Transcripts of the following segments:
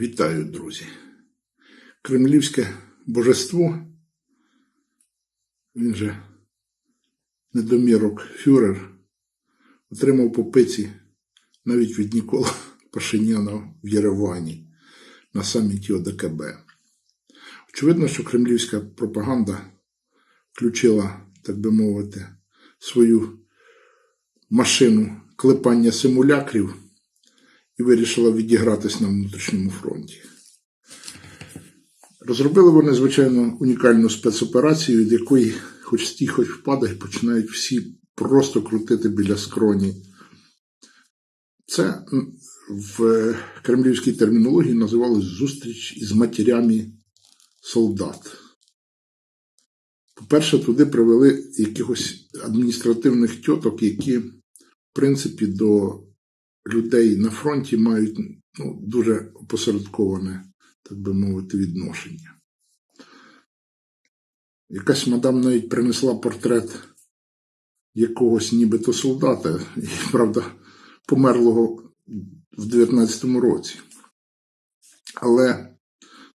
Вітаю, друзі. Кремлівське божество, він же недомірок фюрер, отримав по пиці навіть від Нікола Пашиняна в Єревані на саміті ОДКБ. Очевидно, що кремлівська пропаганда включила, так би мовити, свою машину клепання симулякрів і вирішила відігратись на внутрішньому фронті. Розробили вони, звичайно, унікальну спецоперацію, від якої хоч стій, хоч впадай, починають всі просто крутити біля скроні. Це в кремлівській термінології називалось зустріч із матерями солдат. По-перше, туди привели якихось адміністративних тьоток, які, в принципі, до людей на фронті мають ну, дуже опосередковане, так би мовити, відношення. Якась мадам навіть принесла портрет якогось нібито солдата, і, правда, померлого в 19-му році. Але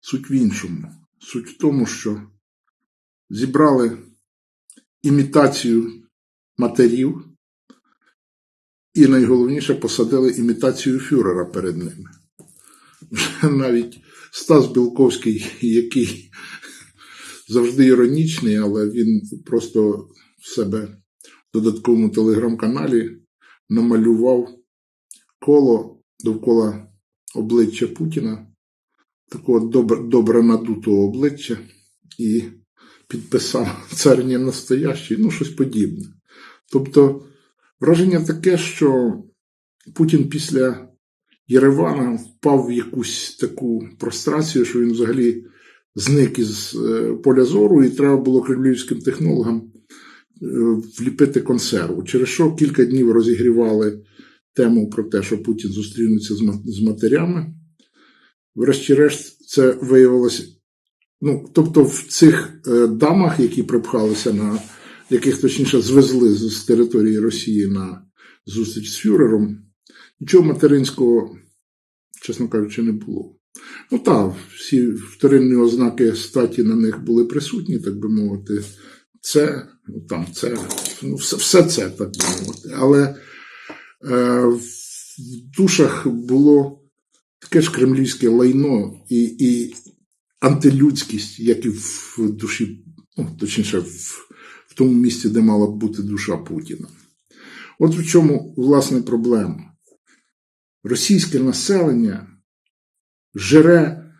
суть в іншому. Суть в тому, що зібрали імітацію матерів, і найголовніше посадили імітацію фюрера перед ними. Навіть Стас Білковський, який завжди іронічний, але він просто в себе в додатковому телеграм-каналі намалював коло довкола обличчя Путіна, такого добре, добре надутого обличчя, і підписав цар не ну щось подібне. Тобто, Враження таке, що Путін після Єревана впав в якусь таку прострацію, що він взагалі зник із е, поля зору, і треба було кремлівським технологам е, вліпити консерву. Через що кілька днів розігрівали тему про те, що Путін зустрінеться з матерями. Врешті-решт, це виявилося. Ну, тобто, в цих е, дамах, які припхалися на яких точніше звезли з території Росії на зустріч з Фюрером, нічого материнського, чесно кажучи, не було. Ну так, всі вторинні ознаки статі на них були присутні, так би мовити, це, ну там це, ну все, все це, так би мовити. Але е, в душах було таке ж кремлівське лайно і, і антилюдськість, як і в душі, ну, точніше, в в тому місці, де мала б бути душа Путіна. От в чому власне проблема. Російське населення жере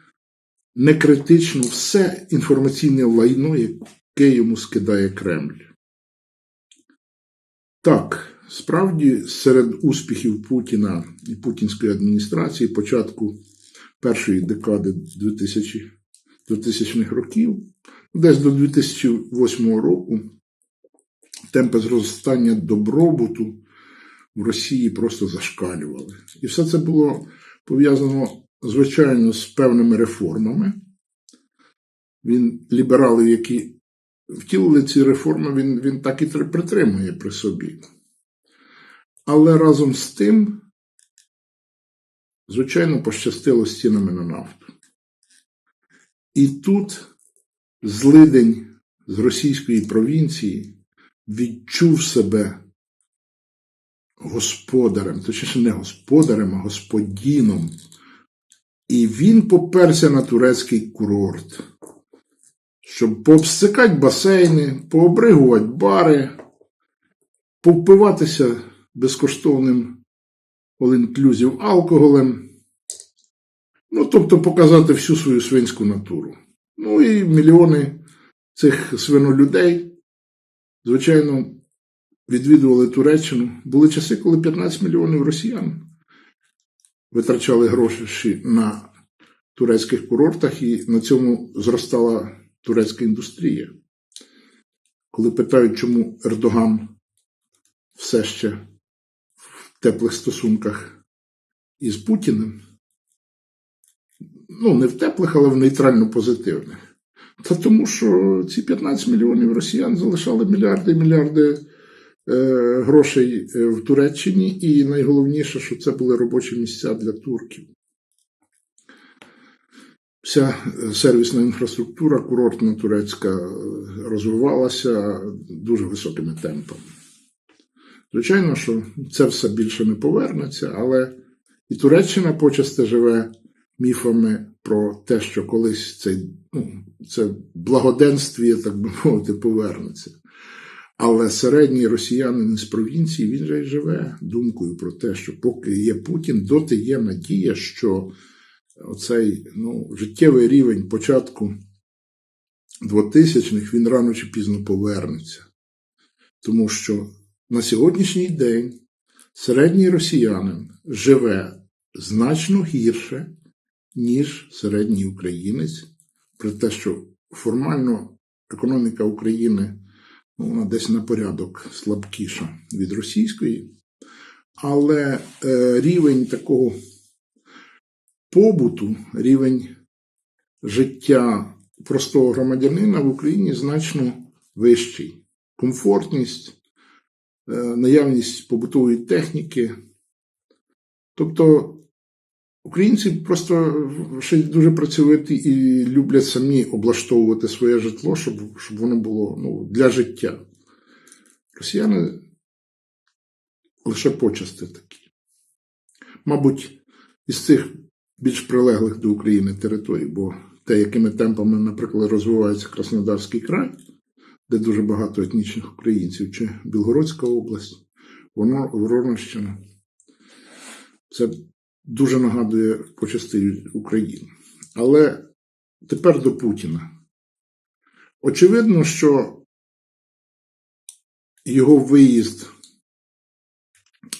некритично все інформаційне лайно, яке йому скидає Кремль. Так, справді, серед успіхів Путіна і путінської адміністрації початку першої декади 2000 2000-х років, десь до 2008 року темпи зростання добробуту в Росії просто зашкалювали. І все це було пов'язано, звичайно, з певними реформами. Він ліберали, які втілили ці реформи, він, він так і притримує при собі. Але разом з тим, звичайно, пощастило з цінами на нафту. І тут злидень з російської провінції відчув себе господарем, точніше не господарем, а господіном. І він поперся на турецький курорт, щоб пообстикати басейни, пообригувати бари, повпиватися безкоштовним all алкоголем. Ну, тобто показати всю свою свинську натуру. Ну і мільйони цих свинолюдей звичайно, відвідували Туреччину. Були часи, коли 15 мільйонів росіян витрачали гроші на турецьких курортах, і на цьому зростала турецька індустрія. Коли питають, чому Ердоган все ще в теплих стосунках із Путіним, ну, не в теплих, але в нейтрально позитивних. Та тому, що ці 15 мільйонів росіян залишали мільярди і мільярди е, грошей е, в Туреччині, і найголовніше, що це були робочі місця для турків. Вся е, сервісна інфраструктура курортна турецька розвивалася дуже високими темпами. Звичайно, що це все більше не повернеться, але і Туреччина почасти живе міфами про те, що колись цей, ну, це благоденствіє, так би мовити, повернеться. Але середній росіянин з провінції він же й живе думкою про те, що поки є Путін, доти є надія, що оцей ну, життєвий рівень початку 2000-х він рано чи пізно повернеться. Тому що на сьогоднішній день середній росіянин живе значно гірше, ніж середній українець, при те, що формально економіка України ну, вона десь на порядок слабкіша від російської, але е, рівень такого побуту, рівень життя простого громадянина в Україні значно вищий. Комфортність, е, наявність побутової техніки. Тобто українці просто ще дуже працьовиті і люблять самі облаштовувати своє житло, щоб, щоб воно було ну, для життя. Росіяни лише почасти такі. Мабуть, із цих більш прилеглих до України територій, бо те, якими темпами, наприклад, розвивається Краснодарський край, де дуже багато етнічних українців, чи Білгородська область, воно Воронощина. Це дуже нагадує по частині Україну. Але тепер до Путіна. Очевидно, що його виїзд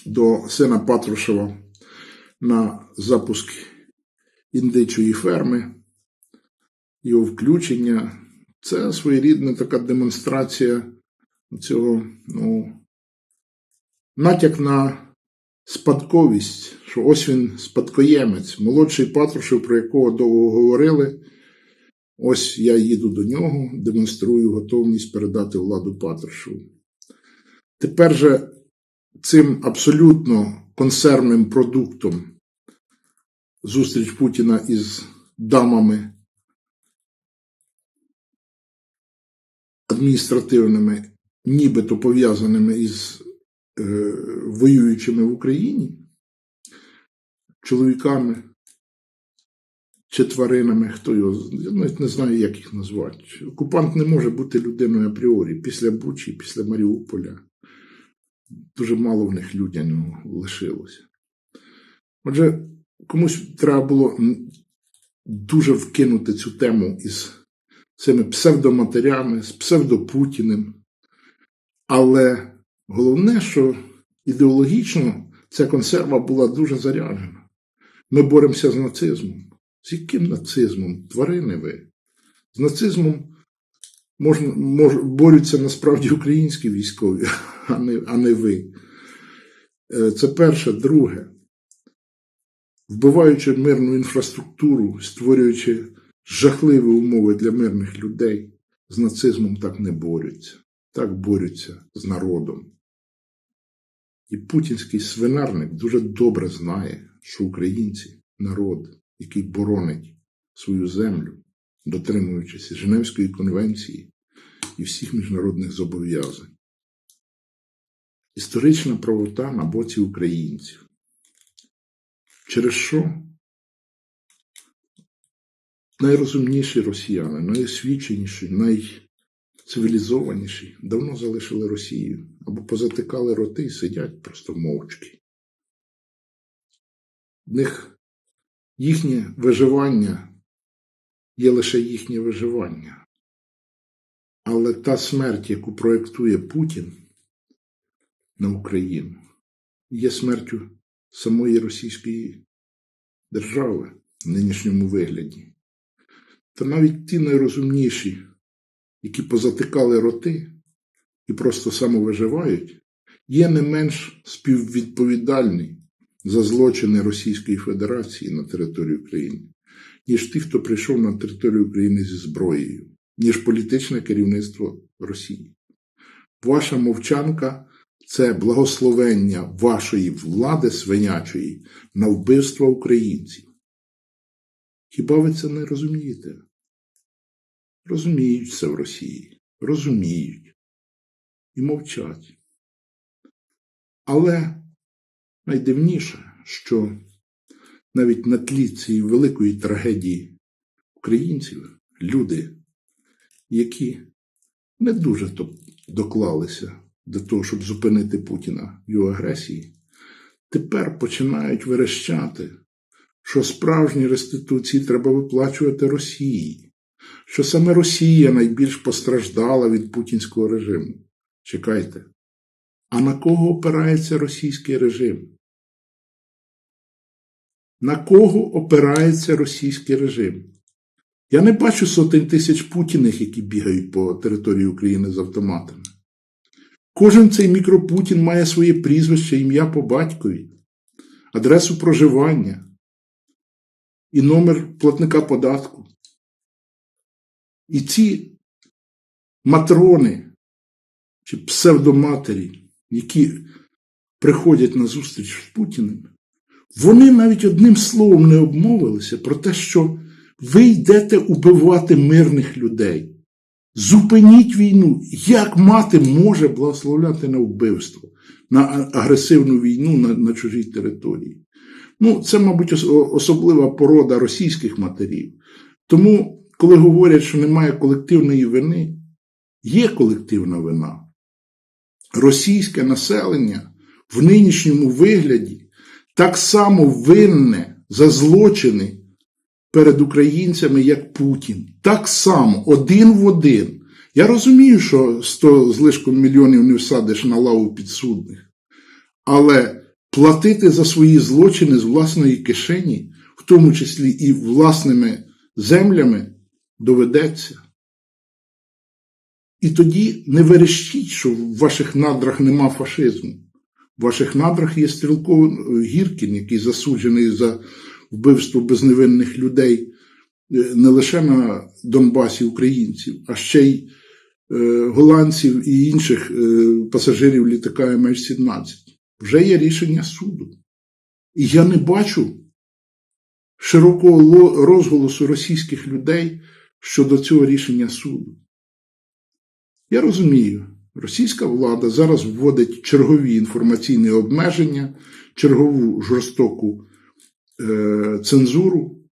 до сина Патрушева на запуск індичої ферми, його включення це своєрідна така демонстрація цього, ну, натяк на спадковість, що ось він спадкоємець, молодший Патрушев, про якого довго говорили. Ось я їду до нього, демонструю готовність передати владу Патрушеву. Тепер же цим абсолютно консервним продуктом зустріч Путіна із дамами адміністративними, нібито пов'язаними із воюючими в Україні, чоловіками чи тваринами, хто його, я навіть не знаю, як їх назвати. Окупант не може бути людиною апріорі після Бучі, після Маріуполя. Дуже мало в них людяного лишилося. Отже, комусь треба було дуже вкинути цю тему із цими псевдоматерями, з псевдопутіним. Але головне, що ідеологічно ця консерва була дуже заряджена. Ми боремося з нацизмом. З яким нацизмом? Тварини ви? З нацизмом можна, мож, борються насправді українські військові, а не, а не ви. Е, це перше. Друге вбиваючи мирну інфраструктуру, створюючи жахливі умови для мирних людей, з нацизмом так не борються, так борються з народом. І путінський свинарник дуже добре знає, що українці народ, який боронить свою землю, дотримуючись Женевської конвенції і всіх міжнародних зобов'язань. Історична правота на боці українців. Через що найрозумніші росіяни, найосвіченіші, найцивілізованіші давно залишили Росію або позатикали роти і сидять просто мовчки. В них їхнє виживання є лише їхнє виживання. Але та смерть, яку проєктує Путін на Україну, є смертю самої Російської держави в нинішньому вигляді. Та навіть ті найрозумніші, які позатикали роти і просто самовиживають, є не менш співвідповідальні за злочини Російської Федерації на території України, ніж ті, хто прийшов на територію України зі зброєю, ніж політичне керівництво Росії. Ваша мовчанка це благословення вашої влади свинячої на вбивство українців. Хіба ви це не розумієте? Розуміють це в Росії, розуміють і мовчать. Але найдивніше, що навіть на тлі цієї великої трагедії українців люди, які не дуже доклалися до того, щоб зупинити Путіна в його агресії, тепер починають верещати, що справжні реституції треба виплачувати Росії, що саме Росія найбільш постраждала від путінського режиму. Чекайте. А на кого опирається російський режим? На кого опирається російський режим? Я не бачу сотень тисяч путіних, які бігають по території України з автоматами. Кожен цей мікропутін має своє прізвище, ім'я по батькові, адресу проживання і номер платника податку. І ці матрони чи псевдоматері, які приходять на зустріч з Путіним, вони навіть одним словом не обмовилися про те, що ви йдете убивати мирних людей. Зупиніть війну. Як мати може благословляти на вбивство, на агресивну війну на, на чужій території? Ну, це, мабуть, особлива порода російських матерів. Тому, коли говорять, що немає колективної вини, є колективна вина. Російське населення в нинішньому вигляді так само винне за злочини перед українцями, як Путін. Так само, один в один. Я розумію, що 100 з лишком мільйонів не всадиш на лаву підсудних, але платити за свої злочини з власної кишені, в тому числі і власними землями, доведеться. І тоді не верещіть, що в ваших надрах нема фашизму. В ваших надрах є стрілков Гіркін, який засуджений за вбивство безневинних людей е, не лише на Донбасі українців, а ще й е, голландців і інших е, пасажирів літака MH17. Вже є рішення суду. І я не бачу широкого розголосу російських людей щодо цього рішення суду. Я розумію, російська влада зараз вводить чергові інформаційні обмеження, чергову жорстоку е, цензуру,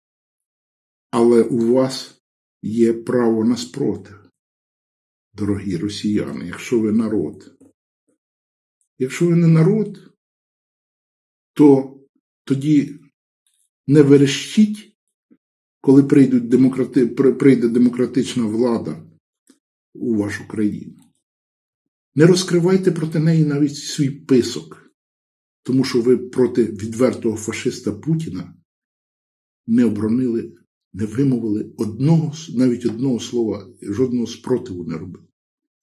але у вас є право на спротив, дорогі росіяни, якщо ви народ. Якщо ви не народ, то тоді не верещіть, коли прийде демократична влада у вашу країну. Не розкривайте проти неї навіть свій писок, тому що ви проти відвертого фашиста Путіна не оборонили, не вимовили одного, навіть одного слова, жодного спротиву не робили.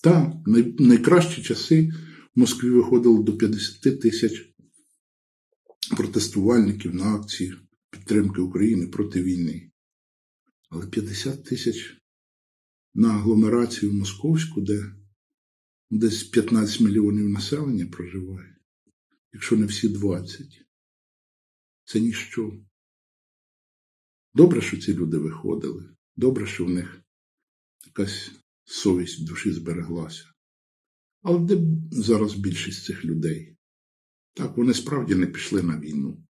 Та найкращі часи в Москві виходило до 50 тисяч протестувальників на акції підтримки України проти війни. Але 50 тисяч на агломерацію московську, де десь 15 мільйонів населення проживає, якщо не всі 20, це ніщо. Добре, що ці люди виходили, добре, що в них якась совість в душі збереглася. Але де зараз більшість цих людей? Так, вони справді не пішли на війну.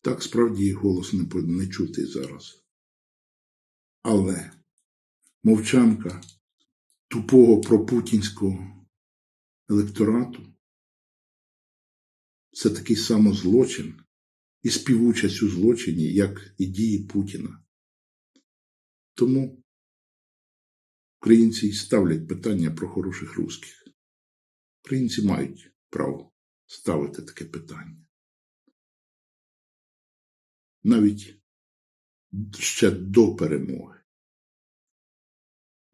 Так, справді їх голос не, не чути зараз. Але мовчанка тупого пропутінського електорату це такий само злочин і співучасть у злочині, як і дії Путіна. Тому українці ставлять питання про хороших русських. Українці мають право ставити таке питання. Навіть ще до перемоги.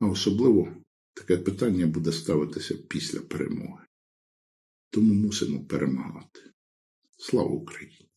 А особливо таке питання буде ставитися після перемоги. Тому мусимо перемагати. Слава Україні!